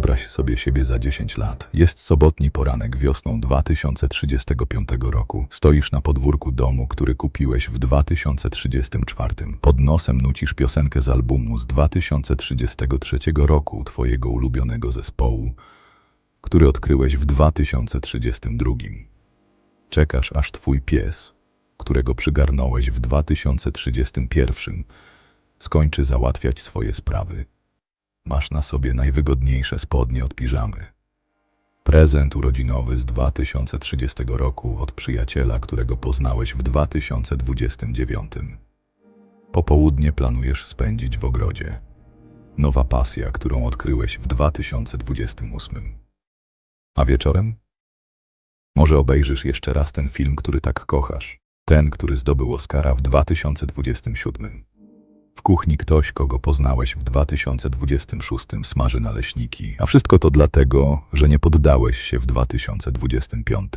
Wyobraź sobie siebie za 10 lat. Jest sobotni poranek wiosną 2035 roku. Stoisz na podwórku domu, który kupiłeś w 2034. Pod nosem nucisz piosenkę z albumu z 2033 roku twojego ulubionego zespołu, który odkryłeś w 2032. Czekasz, aż twój pies, którego przygarnąłeś w 2031, skończy załatwiać swoje sprawy. Masz na sobie najwygodniejsze spodnie od piżamy. Prezent urodzinowy z 2030 roku od przyjaciela, którego poznałeś w 2029. Popołudnie planujesz spędzić w ogrodzie. Nowa pasja, którą odkryłeś w 2028. A wieczorem? Może obejrzysz jeszcze raz ten film, który tak kochasz. Ten, który zdobył Oscara w 2027. W kuchni ktoś, kogo poznałeś w 2026, smaży naleśniki, a wszystko to dlatego, że nie poddałeś się w 2025.